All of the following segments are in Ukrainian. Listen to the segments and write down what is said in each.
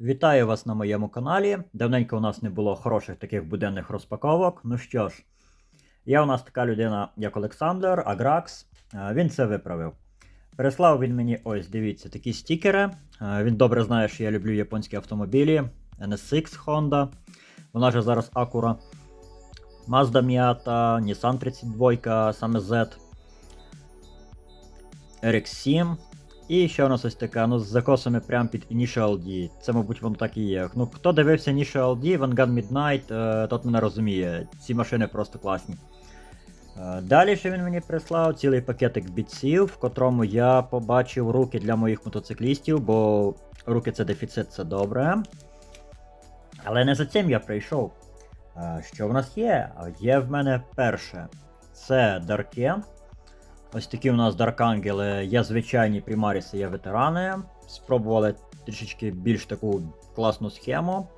Вітаю вас на моєму каналі. Давненько у нас не було хороших таких буденних розпаковок. Ну що ж, є у нас така людина, як Олександр Агракс. Е, Він це виправив. Переслав він мені ось, дивіться, такі стікери. Е, Він добре знає, що я люблю японські автомобілі. NSX Honda. Вона же зараз Acura. Mazda Miata, Nissan 32, саме Z. RX7. І ще у нас ось така, ну, з закосами прямо під Initial D. Це, мабуть, воно так і є. Ну, хто дивився Initial D, Vanguard Midnight, е, тот мене розуміє. Ці машини просто класні. Е, Далі ще він мені прислав цілий пакетик бітсів, в котрому я побачив руки для моїх мотоциклістів, бо руки це дефіцит, це добре. Але не за цим я прийшов. Е, Що в нас є? Є в мене перше. Це Дарке. Ось такі у нас Даркангели є звичайні примаріси, є ветерани. Спробували трішечки більш таку класну схему.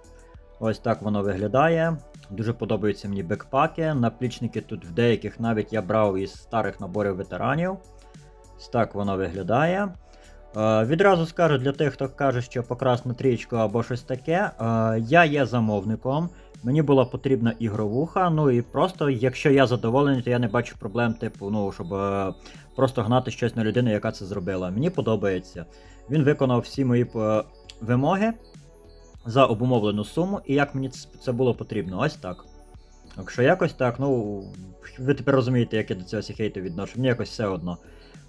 Ось так воно виглядає. Дуже подобаються мені бекпаки. Наплічники тут в деяких навіть я брав із старих наборів ветеранів. Ось так воно виглядає. Е, відразу скажу для тих, хто каже, що покрас на трієчку або щось таке. Е, я є замовником. Мені була потрібна ігровуха, ну і просто, якщо я задоволений, то я не бачу проблем, типу, ну, щоб е, просто гнати щось на людину, яка це зробила. Мені подобається. Він виконав всі мої е, вимоги за обумовлену суму, і як мені це було потрібно. Ось так. Якщо якось так, ну ви тепер розумієте, як я до цього хейту відношу. Мені якось все одно.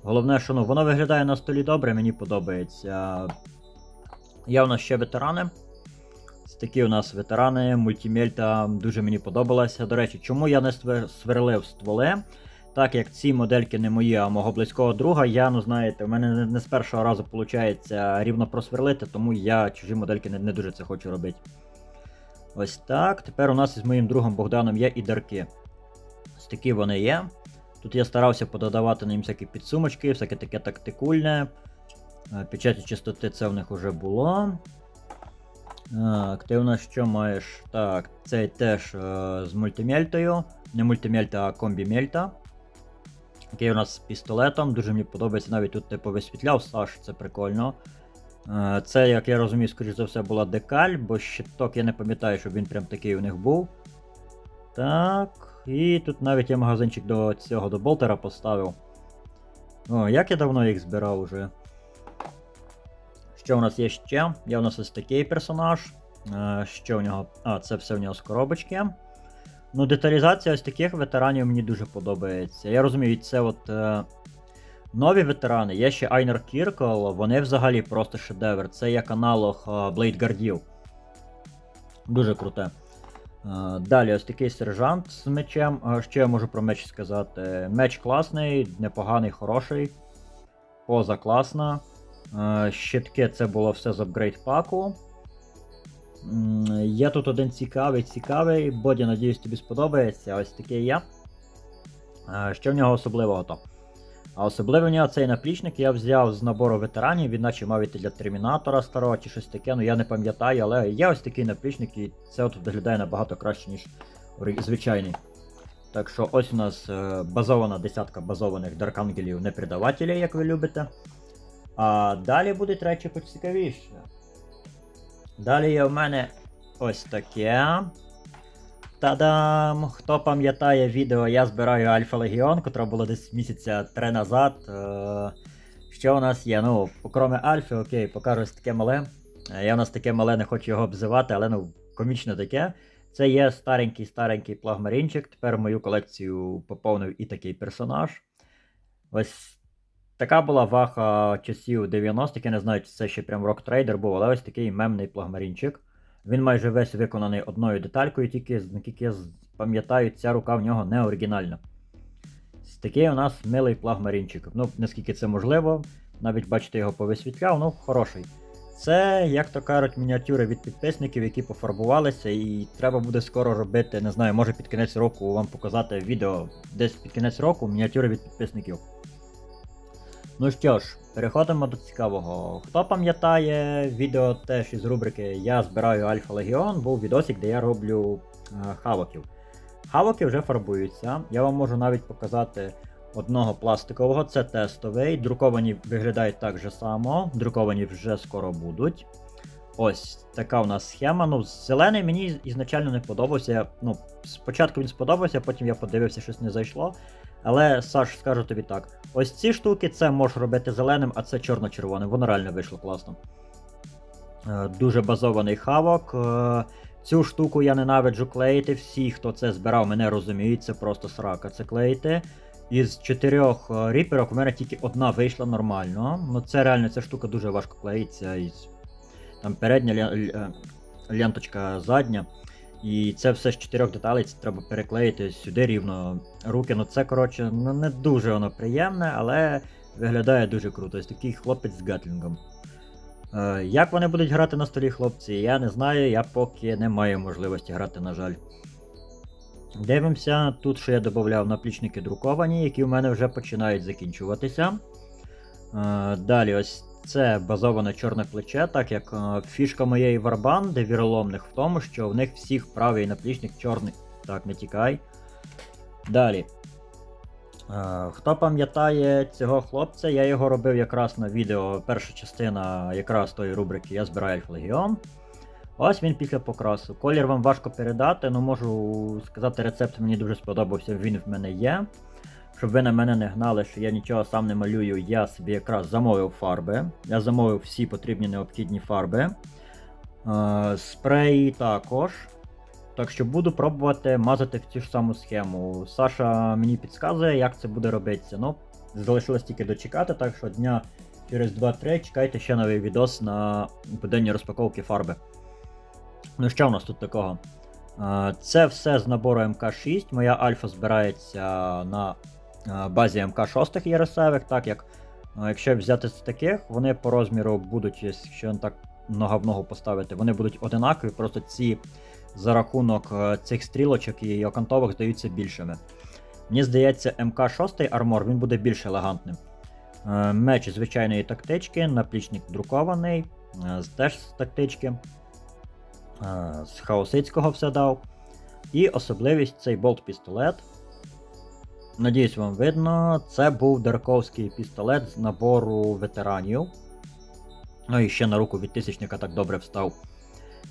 Головне, що ну, воно виглядає на столі добре, мені подобається. Є у нас ще ветерани. Такі у нас ветерани, мультимельта дуже мені подобалося. До речі, чому я не сверлив стволи? Так як ці модельки не мої, а мого близького друга, я, ну знаєте, в мене не, не з першого разу виходить рівно просверлити, тому я чужі модельки не, не дуже це хочу робити. Ось так. Тепер у нас із моїм другом Богданом є і дарки. Ось такі вони є. Тут я старався пододавати на їм всякі підсумочки, всяке таке тактикульне. Е, Печаті чистоти це в них вже було. Так, ти у нас що маєш? Так, цей теж е, з мультимельтою. Не мультимельта, а комбімельта. Який у нас з пістолетом. Дуже мені подобається. Навіть тут типу висвітляв Саш, це прикольно. Е, це, як я розумію, скоріш за все, була декаль, бо щиток я не пам'ятаю, щоб він прям такий у них був. Так. І тут навіть я магазинчик до цього до болтера поставив. О, як я давно їх збирав уже. Що у нас є ще? Є у нас ось такий персонаж. Е, Що у нього? А, це все в нього з коробочки. Ну, деталізація ось таких ветеранів мені дуже подобається. Я розумію, це от. Е, нові ветерани, є ще Айнер Кіркл, вони взагалі просто шедевр. Це як аналог Блейдгардів. Дуже круте. Е, Далі ось такий сержант з мечем. Е, Що я можу про меч сказати? Меч класний, непоганий, хороший. Поза класна. Е, Щитки це було все з апгрейд паку. Є тут один цікавий, цікавий. Боді, надіюсь, тобі сподобається. Ось такий є. Е, Що в нього особливого то? А особливо в нього цей наплічник я взяв з набору ветеранів, він наче мав іти для термінатора старого чи щось таке, ну я не пам'ятаю, але є ось такий наплічник, і це от виглядає набагато краще, ніж звичайний. Так що ось у нас е, базована десятка базованих даркангелів непредавателів, як ви любите. А далі будуть речі поцікавіше. Далі є в мене ось таке. Та-дам! Хто пам'ятає відео, я збираю Альфа Легіон, котре було десь місяця три назад. Е, Що у нас є? Ну, окроме Альфи, окей, покажу ось таке мале. Е, Я у нас таке мале не хочу його обзивати, але ну, комічно таке. Це є старенький-старенький плагмарінчик. Тепер мою колекцію поповнив і такий персонаж. Ось така була ваха часів 90-х. Я не знаю, чи це ще прям Trader був, але ось такий мемний плагмарінчик. Він майже весь виконаний одною деталькою, тільки, наскільки я пам'ятаю, ця рука в нього не оригінальна. Такий у нас милий плагмарінчик. Ну, наскільки це можливо, навіть бачите, його повисвітляв, ну, хороший. Це, як то кажуть, мініатюри від підписників, які пофарбувалися, і треба буде скоро робити, не знаю, може під кінець року вам показати відео десь під кінець року мініатюри від підписників. Ну що ж, переходимо до цікавого. Хто пам'ятає відео теж із рубрики Я збираю Альфа Легіон, був відосик, де я роблю е, хавоків. Хавоки вже фарбуються. Я вам можу навіть показати одного пластикового, це тестовий. Друковані виглядають так же само, друковані вже скоро будуть. Ось така у нас схема. Ну, зелений мені ізначально не подобався. Ну, спочатку він сподобався, потім я подивився, щось не зайшло. Але Саш, скажу тобі так: ось ці штуки це можеш робити зеленим, а це чорно-червоним. Воно реально вийшло класно. Е, Дуже базований хавок. Е, Цю штуку я ненавиджу клеїти. Всі, хто це збирав, мене розуміють, це просто срака це клеїти. Із чотирьох е, ріперок у мене тільки одна вийшла нормально. Ну це реально ця штука дуже важко клеїться. Там передня ля- е, ленточка задня. І це все з чотирьох деталей, це треба переклеїти сюди рівно руки. Ну це, коротше, ну не дуже воно приємне, але виглядає дуже круто. Ось такий хлопець з гатлінгом. Е, як вони будуть грати на столі, хлопці, я не знаю, я поки не маю можливості грати, на жаль. Дивимося, тут що я додавав наплічники друковані, які в мене вже починають закінчуватися. Е, далі, ось це базоване чорне плече, так як е, фішка моєї варбанди віроломних в тому, що в них всіх правий наплічник чорний. Так, не тікай. Далі. Е, Хто пам'ятає цього хлопця, я його робив якраз на відео. Перша частина якраз тої рубрики Я збираю Альф Легіон. Ось він після покрасу. Колір вам важко передати, але можу сказати, рецепт мені дуже сподобався, він в мене є. Щоб ви на мене не гнали, що я нічого сам не малюю, я собі якраз замовив фарби. Я замовив всі потрібні необхідні фарби. Е, спреї також. Так що буду пробувати мазати в цю ж саму схему. Саша мені підказує, як це буде робитися. Ну, залишилось тільки дочекати, так що дня через 2-3 чекайте ще новий відос на буденні розпаковки фарби. Ну що в нас тут такого? Е, Це все з набору МК6. Моя альфа збирається на базі МК6 єресевих, так як якщо взяти з таких, вони по розміру будуть, якщо так нога в ногу поставити, вони будуть одинакові, просто ці за рахунок е, цих стрілочок і окантовок здаються більшими. Мені здається, МК6 армор він буде більш елегантним. Е, Меч звичайної тактички, наплічник друкований, е, теж з тактички. З хаосицького все дав. І особливість цей болт-пістолет. Надіюсь, вам видно. Це був Дарковський пістолет з набору ветеранів. Ну і ще на руку від тисячника так добре встав.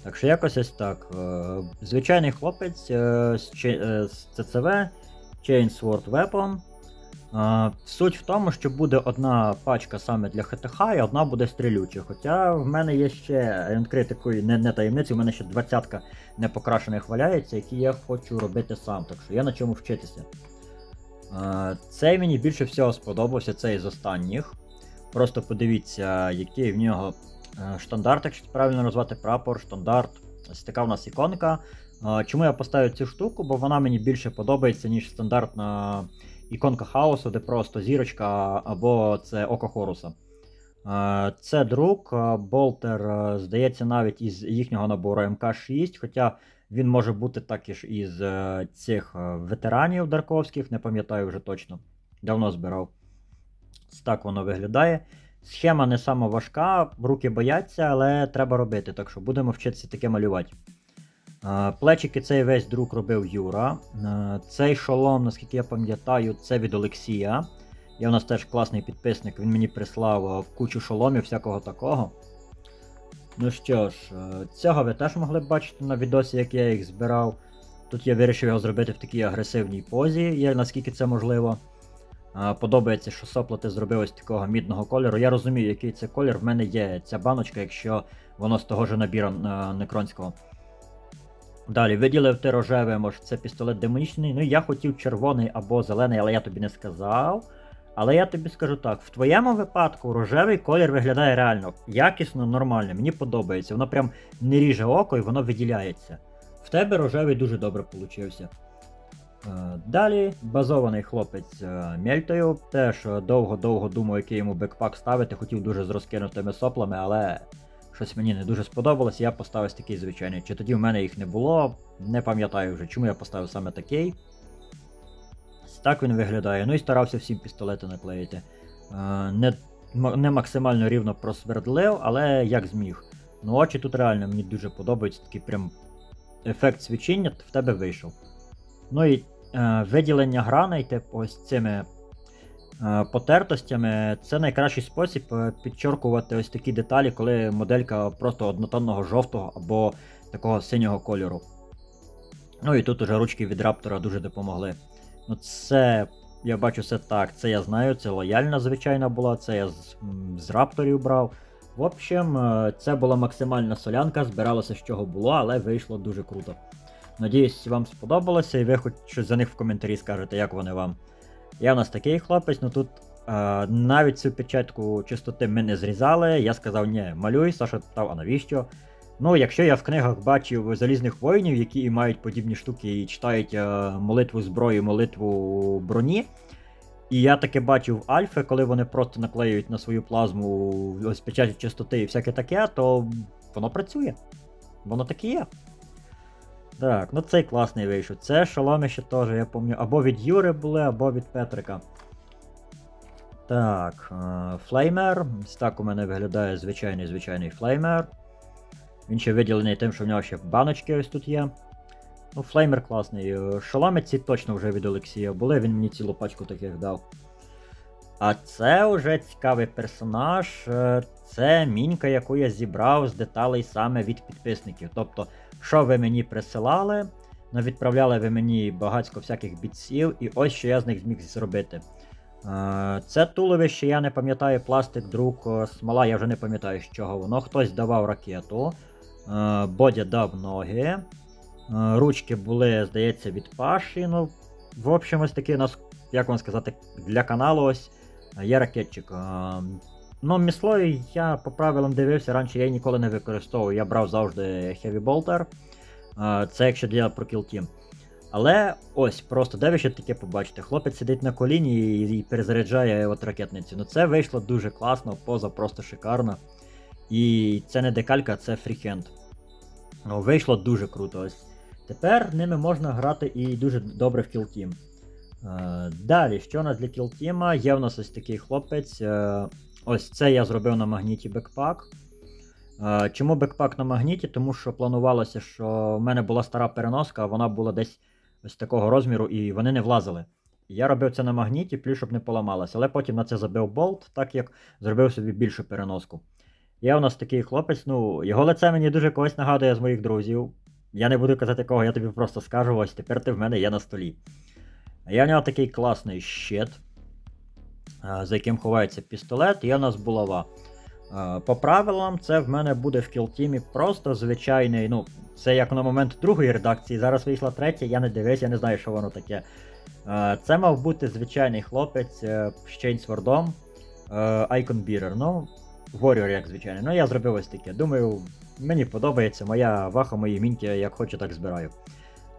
Так що якось ось так. Е, Звичайний хлопець е, е, з ЦЦВ Chain Sword Weapon. Суть в тому, що буде одна пачка саме для ХТХ і одна буде стрілюча. Хоча в мене є ще такої не, не таємниці, у мене ще двадцятка непокрашених валяється, які я хочу робити сам. Так що я на чому вчитися. Е, Цей мені більше всього сподобався, цей з останніх. Просто подивіться, який в нього е, штандарт, якщо правильно назвати прапор, штандарт. Ось така в нас іконка. Е, Чому я поставив цю штуку? Бо вона мені більше подобається, ніж стандартна іконка хаосу, де просто зірочка або це око Хоруса. Е, Це друк, е, болтер, е, здається, навіть із їхнього набору МК6, хоча він може бути також із е, цих е, ветеранів Дарковських, не пам'ятаю вже точно. Давно збирав. Так воно виглядає. Схема не сама важка, руки бояться, але треба робити, так що будемо вчитися таке малювати. Е, Плечики цей весь друк робив Юра. Цей шолом, наскільки я пам'ятаю, це від Олексія. Є у нас теж класний підписник, він мені прислав кучу шоломів, всякого такого. Ну що ж, е, цього ви теж могли б бачити на відосі, як я їх збирав. Тут я вирішив його зробити в такій агресивній позі, є, наскільки це можливо. Е, Подобається, що соплоти зробив ось такого мідного кольору. Я розумію, який це колір. В мене є ця баночка, якщо воно з того ж набіру е, некронського. Далі, виділив ти рожеве, може це пістолет демонічний. Ну я хотів червоний або зелений, але я тобі не сказав. Але я тобі скажу так: в твоєму випадку рожевий колір виглядає реально якісно, нормально, мені подобається. Воно прям не ріже око і воно виділяється. В тебе рожевий дуже добре получився. Е, Далі базований хлопець е, Мельтою. Теж довго-довго думав, який йому бекпак ставити, хотів дуже з розкинутими соплами, але щось мені не дуже сподобалось, я поставив такий звичайний. Чи тоді в мене їх не було, не пам'ятаю вже, чому я поставив саме такий. Так він виглядає. Ну і старався всім пістолети наклеїти. Е, Не, не максимально рівно просвердлив, але як зміг. Ну, очі тут реально мені дуже подобаються, такий прям ефект свічіння в тебе вийшов. Ну і е, виділення граней, типу, ось цими Е, Потертостями це найкращий спосіб е, підчоркувати ось такі деталі, коли моделька просто однотонного жовтого або такого синього кольору. Ну і тут уже ручки від раптора дуже допомогли. Ну це, я бачу, все так. Це я знаю, це лояльна, звичайно, була, це я з, з рапторів брав. В общем, е, це була максимальна солянка, збиралося з чого було, але вийшло дуже круто. Надіюсь, вам сподобалося, і ви хоч щось за них в коментарі скажете, як вони вам. Я у нас такий хлопець, ну тут е, навіть цю печатку чистоти ми не зрізали. Я сказав, ні, малюй, Саша питав, а навіщо? Ну, якщо я в книгах бачив залізних воїнів, які мають подібні штуки і читають е, молитву зброї, молитву броні. І я таке бачив в Альфи, коли вони просто наклеюють на свою плазму ось печаті чистоти і всяке таке, то воно працює. Воно таке є. Так, ну цей класний вийшов. Це шоломи ще теж, я пам'ятаю, або від Юри були, або від Петрика. Так, е, флеймер. Так у мене виглядає звичайний звичайний флеймер. Він ще виділений тим, що в нього ще баночки ось тут є. Ну, флеймер класний. Е, ці точно вже від Олексія були, він мені цілу пачку таких дав. А це вже цікавий персонаж. е, Це мінька, яку я зібрав з деталей саме від підписників. Тобто, що ви мені присилали, ну, відправляли ви мені багатько всяких бітсів, і ось що я з них зміг зробити. Е, Це туловище, я не пам'ятаю, пластик, друк, смола, я вже не пам'ятаю, з чого воно. Хтось давав ракету, Бодя дав ноги. е, Ручки були, здається, від Паші. Ну, в общем, ось такий у нас, як вам сказати, для каналу ось е, є ракетчик. Е, Ну, міслою я по правилам дивився, раніше я її ніколи не використовував, я брав завжди Heavy Bolter. Е, Це якщо для Kill Team. Але ось, просто де ви ще таке побачите? Хлопець сидить на коліні і перезаряджає от ракетницю. Ну це вийшло дуже класно, поза просто шикарно. І це не декалька, це фріхенд. Ну, вийшло дуже круто. Ось. Тепер ними можна грати і дуже добре в кілтім. Е, далі, що у нас для кілтіма? Є в нас ось такий хлопець. Е, ось це я зробив на магніті бекпак. Е, Чому бекпак на магніті? Тому що планувалося, що в мене була стара переноска, вона була десь ось такого розміру, і вони не влазили. Я робив це на магніті, плюс щоб не поламалося. Але потім на це забив болт, так як зробив собі більшу переноску. Є у нас такий хлопець, ну, його лице мені дуже когось нагадує з моїх друзів. Я не буду казати кого, я тобі просто скажу, ось тепер ти в мене є на столі. Є в нього такий класний щит, за яким ховається пістолет, є в нас булава. По правилам, це в мене буде в кілтімі просто звичайний. Ну, це як на момент другої редакції. Зараз вийшла третя, я не дивився, я не знаю, що воно таке. Це мав бути звичайний хлопець е, з чейнсвордом, Bearer. Ну, Warrior, як звичайно. Ну, я зробив ось таке. Думаю, мені подобається моя ваха, мої мінки, як хочу, так збираю.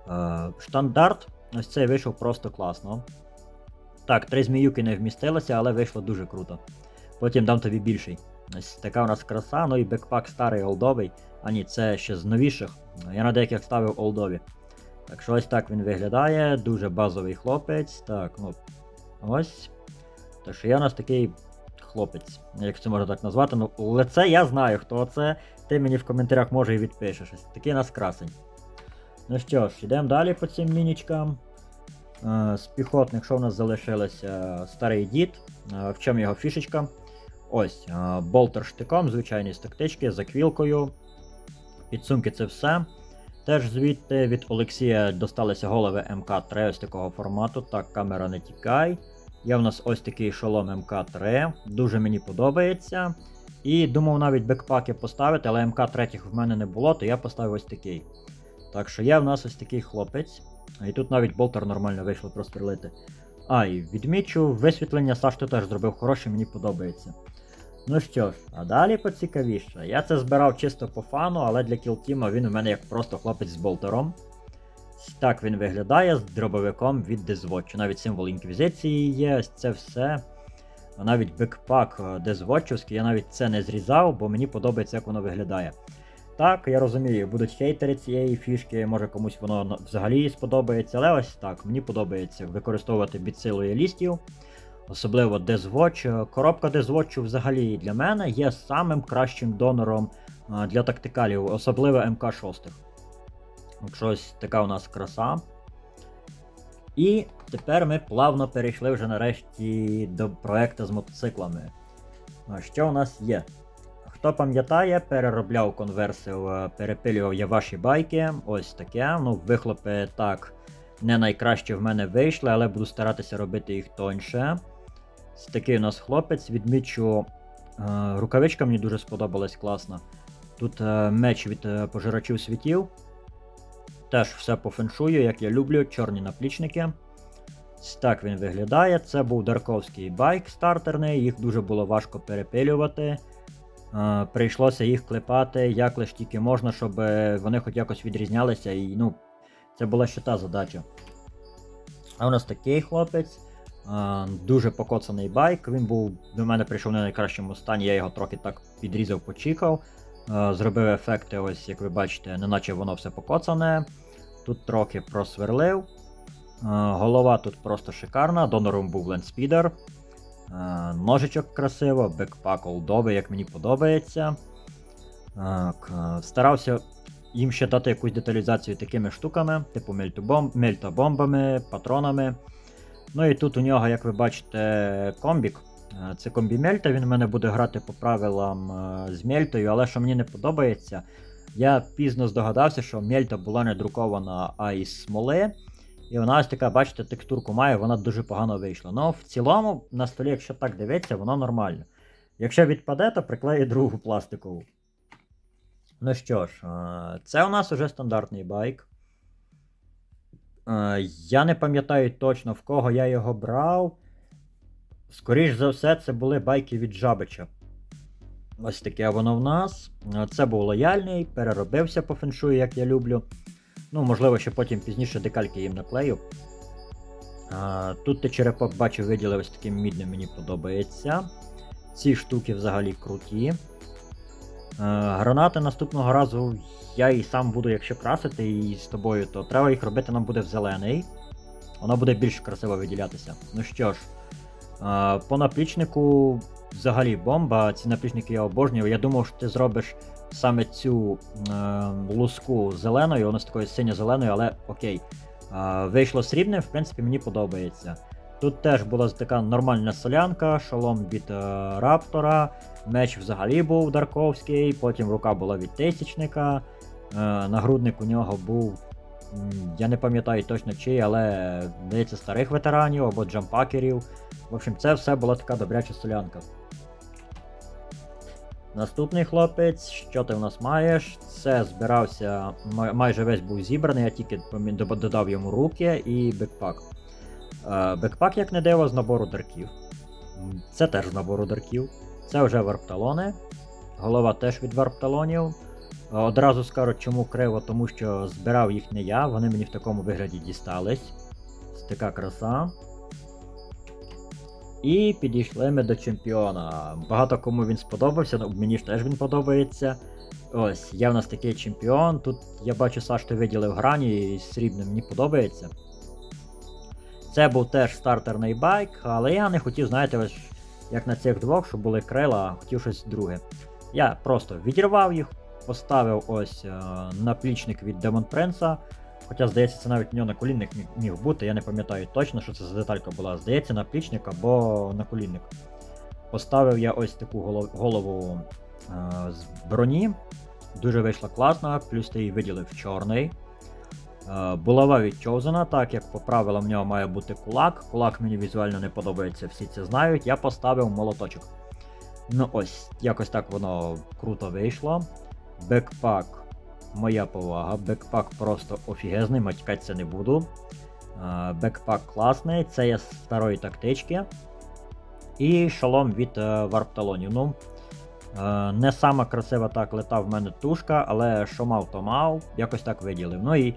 Е, Штандарт, ось цей вийшов просто класно. Так, три зміюки не вмістилося, але вийшло дуже круто. Потім дам тобі більший. Ось така у нас краса, ну і бекпак старий олдовий. А ні, це ще з новіших. Я на деяких ставив олдові. Так що ось так він виглядає. Дуже базовий хлопець. Так, ну. Ось. Так що я у нас такий хлопець, як це можна так назвати. Ну, лице я знаю, хто це. Ти мені в коментарях може і відпишеш. Такий нас красень. Ну що ж, йдемо далі по цим мінічкам. Е, З піхотних, що в нас залишилося? Старий дід. Е, В чому його фішечка? Ось, е, болтер штиком, звичайні з тактички, за квілкою. Підсумки це все. Теж звідти від Олексія досталися голови МК3 ось такого формату. Так, камера не тікай. Є в нас ось такий шолом МК3, дуже мені подобається. І думав навіть бекпаки поставити, але МК3 в мене не було, то я поставив ось такий. Так що є в нас ось такий хлопець. І тут навіть болтер нормально вийшло прострілити. А, і відмічу, висвітлення Саш ти теж зробив хороше, мені подобається. Ну що ж, а далі поцікавіше. Я це збирав чисто по фану, але для кілтіма він у мене як просто хлопець з болтером. Так він виглядає з дробовиком від Дезвотчу. Навіть символ інквізиції є, це все. Навіть бекпак е, я навіть це не зрізав, бо мені подобається, як воно виглядає. Так, я розумію, будуть хейтери цієї фішки, може комусь воно взагалі сподобається, але ось так, мені подобається використовувати бітсилою лістів, особливо Deathwatch. Коробка Deathwatch взагалі для мене є самим кращим донором для тактикалів, особливо МК6. Якщо ось така у нас краса. І тепер ми плавно перейшли вже нарешті до проекту з мотоциклами. Що у нас є? Хто пам'ятає, переробляв конверсив, е, перепилював я ваші байки. Ось таке. Ну, вихлопи так не найкраще в мене вийшли, але буду старатися робити їх тоньше. Ось Такий у нас хлопець, відмічу. е, Рукавичка мені дуже сподобалась класно. Тут е, меч від пожирачів світів. Теж все по феншую, як я люблю, чорні наплічники. Так він виглядає. Це був дарковський байк стартерний, їх дуже було важко перепилювати. Е, прийшлося їх клепати як лиш тільки можна, щоб вони хоч якось відрізнялися. І ну, це була ще та задача. А у нас такий хлопець. е, Дуже покоцаний байк. Він був до мене прийшов в найкращому стані, я його трохи так підрізав, почікав. Е, Зробив ефекти, ось як ви бачите, неначе воно все покоцане. Тут трохи просверлив. Е, Голова тут просто шикарна, донором був лендспідер. Е, Ножичок красиво, бекпак олдовий, як мені подобається. Е, старався їм ще дати якусь деталізацію такими штуками, типу мельтобомбами, патронами. Ну і тут у нього, як ви бачите, комбік. Це комбі мельта, він в мене буде грати по правилам з мельтою, але що мені не подобається, я пізно здогадався, що мельта була не друкована, а із смоли. І вона ось така, бачите, текстурку має, вона дуже погано вийшла. Ну, в цілому, на столі, якщо так дивитися, воно нормально. Якщо відпаде, то приклею другу пластикову. Ну що ж, е, це у нас уже стандартний байк. Е, Я не пам'ятаю точно, в кого я його брав. Скоріш за все, це були байки від Жабича. Ось таке воно в нас. Е, Це був лояльний, переробився по феншую, як я люблю. Ну, можливо, ще потім пізніше декальки їм наклею. А, тут ти черепок бачу, виділив ось таким мідним, мені подобається. Ці штуки взагалі круті. А, гранати наступного разу я і сам буду, якщо красити і з тобою, то треба їх робити нам буде в зелений. Воно буде більш красиво виділятися. Ну що ж, а, по наплічнику взагалі бомба. Ці наплічники я обожнюю. Я думав, що ти зробиш саме цю е, луску зеленою, вона з такою синьо-зеленою, але окей. Е, вийшло срібне, в принципі, мені подобається. Тут теж була така нормальна солянка, шолом від е, раптора, меч взагалі був дарковський, потім рука була від тисячника, е, нагрудник у нього був. Я не пам'ятаю точно чий, але здається старих ветеранів або джампакерів. В общем, це все була така добряча солянка. Наступний хлопець, що ти в нас маєш? Це збирався, майже весь був зібраний, я тільки додав йому руки і бекпак. Е, Бекпак, як не диво, з набору дарків. Це теж з набору дарків. Це вже варпталони. Голова теж від варпталонів. Е, Одразу скажу, чому криво, тому що збирав їх не я, вони мені в такому вигляді дістались. Така краса. І підійшли ми до чемпіона. Багато кому він сподобався, ну, мені ж теж він подобається. Ось, є в нас такий чемпіон. Тут я бачу, Саш, ти виділив грані і срібним мені подобається. Це був теж стартерний байк, але я не хотів, знаєте, ось як на цих двох, щоб були крила, хотів щось друге. Я просто відірвав їх, поставив ось е, наплічник від Demon Prince. Хоча, здається, це навіть у нього наколінник міг, бути, я не пам'ятаю точно, що це за деталька була. Здається, наплічник або наколінник. Поставив я ось таку голов- голову е, з броні. Дуже вийшла класна, плюс ти її виділив чорний. Е, булава відчовзана, так як по правилам в нього має бути кулак. Кулак мені візуально не подобається, всі це знають. Я поставив молоточок. Ну ось, якось так воно круто вийшло. Бекпак моя повага. Бекпак просто офігезний, матькатися не буду. Бекпак класний, це є старої тактички. І шолом від е, варпталонів. Ну, е, не сама красива так лета в мене тушка, але що мав, то мав, якось так виділив. Ну і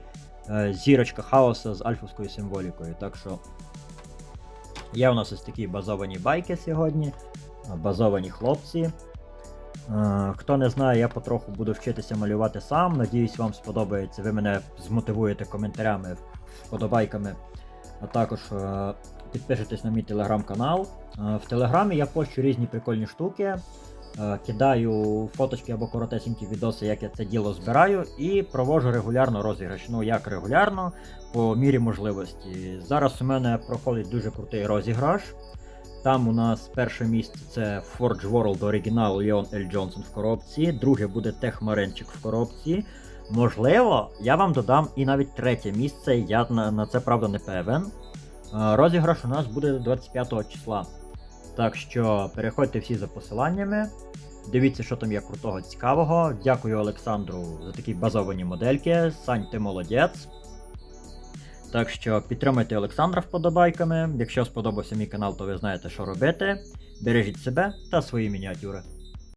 е, зірочка хаоса з альфовською символікою. Так що є у нас ось такі базовані байки сьогодні, базовані хлопці. Е, Хто не знає, я потроху буду вчитися малювати сам. Надіюсь, вам сподобається. Ви мене змотивуєте коментарями, вподобайками. А також е, підпишитесь на мій телеграм-канал. Е, В телеграмі я пощу різні прикольні штуки. Кидаю фоточки або коротесенькі відоси, як я це діло збираю, і проводжу регулярно розіграш. Ну як регулярно, по мірі можливості. Зараз у мене проходить дуже крутий розіграш. Там у нас перше місце це Forge World оригінал Леон Ель Джонсон в коробці, друге буде Техмаренчик в коробці. Можливо, я вам додам і навіть третє місце, я на, на це правда не певен. Розіграш у нас буде 25 числа. Так що переходьте всі за посиланнями. Дивіться, що там є крутого цікавого. Дякую Олександру за такі базовані модельки. Сань, ти молодець. Так що підтримайте Олександра вподобайками. Якщо сподобався мій канал, то ви знаєте, що робити. Бережіть себе та свої мініатюри.